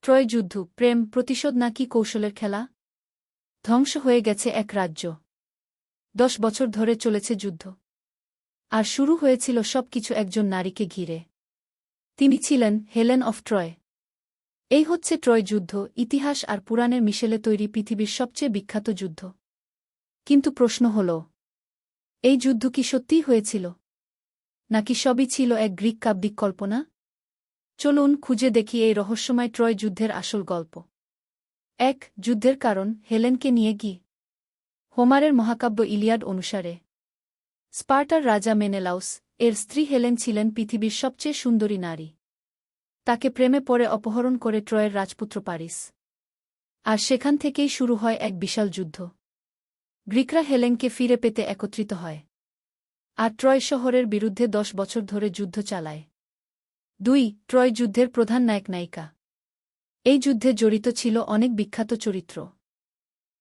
Troy যুদ্ধ প্রেম, প্রতিশোধ নাকি কৌশলের খেলা? ধ্বংস হয়ে গেছে এক রাজ্য। দশ বছর ধরে চলেছে যুদ্ধ। আর শুরু হয়েছিল সব কিছু একজন নারীকে ঘিরে। তিনি ছিলেন হেলেন অফ ট্রয় এই হচ্ছে ট্রয় যুদ্ধ ইতিহাস আর পুরাণের মিশেলে তৈরি পৃথিবীর সবচেয়ে বিখ্যাত যুদ্ধ। কিন্তু প্রশ্ন হল, এই যুদ্ধ কি সত্যিই হয়েছিল? নাকি সবই ছিল এক গ্রিক কাব্যিক কল্পনা? চলুন খুঁজে দেখি এই রহস্যময় ট্রয় যুদ্ধের আসল গল্প। এক, যুদ্ধের কারণ, হেলেনকে নিয়ে গি হোমারের মহাকাব্য ইলিয়াড অনুসারে। স্পার্টার রাজা মেনেলাউস, এর স্ত্রী হেলেন ছিলেন পৃথিবীর সবচেয়ে সুন্দরী নারী। তাকে প্রেমে পড়ে অপহরণ করে ট্রয়ের রাজপুত্র পারিস আর সেখান থেকেই শুরু হয় এক বিশাল যুদ্ধ। গ্রিকরা হেলেনকে ফিরে পেতে একত্রিত হয়। আর ট্রয় শহরের বিরুদ্ধে দশ বছর ধরে যুদ্ধ চালায়। দুই ট্রয় যুদ্ধের প্রধান নায়ক নায়িকা। এই যুদ্ধে জড়িত ছিল অনেক বিখ্যাত চরিত্র।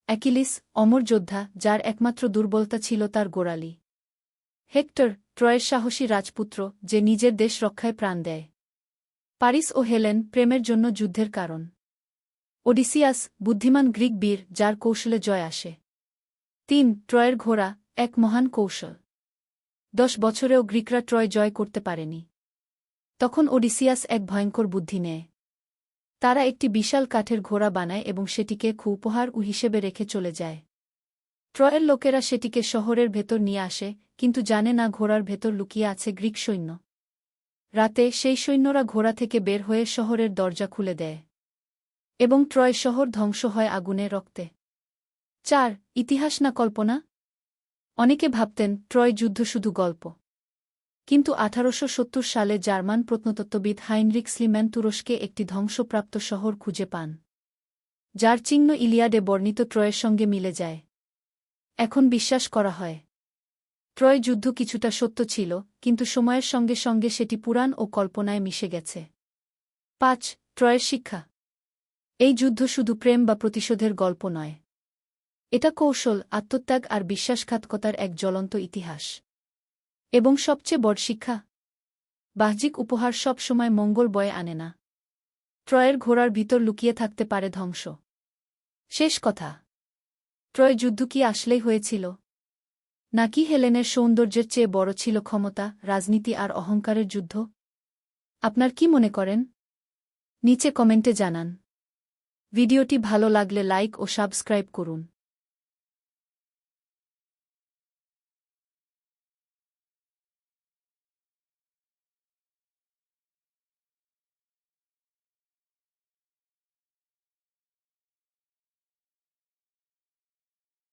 অ্যাকিলিস, অমর যোদ্ধা, যার একমাত্র দুর্বলতা ছিল তার গোড়ালি। হেক্টর ট্রয়ের সাহসী রাজপুত্র, যে নিজের দেশ রক্ষায় প্রাণ দেয়। পারিস ও হেলেন প্রেমের জন্য যুদ্ধের কারণ। ওডিসিয়াস, বুদ্ধিমান গ্রিক বীর, যার কৌশলে জয় আসে। তিন ট্রয়ের ঘোড়া, এক মহান কৌশল। দশ বছরেও গ্রিকরা ট্রয় জয় করতে পারেনি। তখন ওডিসিয়াস এক ভয়ঙ্কর বুদ্ধি নেয়। তারা একটি বিশাল কাঠের ঘোড়া বানায় এবং সেটিকে উপহার উ হিসেবে রেখে চলে যায়। ট্রয়ের লোকেরা সেটিকে শহরের ভেতর নিয়ে আসে, কিন্তু জানে না ঘোড়ার ভেতর লুকিয়ে আছে গ্রিক সৈন্য। রাতে সেই সৈন্যরা ঘোড়া থেকে বের হয়ে শহরের দরজা খুলে দেয় এবং ট্রয় শহর ধ্বংস হয় আগুনে রক্তে। চার, ইতিহাস না কল্পনা? অনেকে ভাবতেন, ট্রয় যুদ্ধ শুধু গল্প। কিন্তু আঠারোশো সত্তর সালে জার্মান প্রত্নতত্ত্ববিদ হাইনরিক স্লিম্যান তুরস্কে একটি ধ্বংসপ্রাপ্ত শহর খুঁজে পান, যার চিহ্ন ইলিয়াডে বর্ণিত ট্রয়ের সঙ্গে মিলে যায়। এখন বিশ্বাস করা হয় ট্রয় যুদ্ধ কিছুটা সত্য ছিল, কিন্তু সময়ের সঙ্গে সঙ্গে সেটি পুরাণ ও কল্পনায় মিশে গেছে। পাঁচ ট্রয়ের শিক্ষা। এই যুদ্ধ শুধু প্রেম বা প্রতিশোধের গল্প নয়। এটা কৌশল, আত্মত্যাগ আর বিশ্বাসঘাতকতার এক জ্বলন্ত ইতিহাস। এবং সবচেয়ে বড় শিক্ষা, বাহ্যিক উপহার সব সময় মঙ্গল বয়ে আনে না। ট্রয়ের ঘোড়ার ভিতর লুকিয়ে থাকতে পারে ধ্বংস। শেষ কথা ট্রয় যুদ্ধ কি আসলেই হয়েছিল? নাকি হেলেনের সৌন্দর্যের চেয়ে বড় ছিল ক্ষমতা, রাজনীতি আর অহংকারের যুদ্ধ? আপনার কি মনে করেন? নিচে কমেন্টে জানান। ভিডিওটি ভালো লাগলে লাইক ও সাবস্ক্রাইব করুন।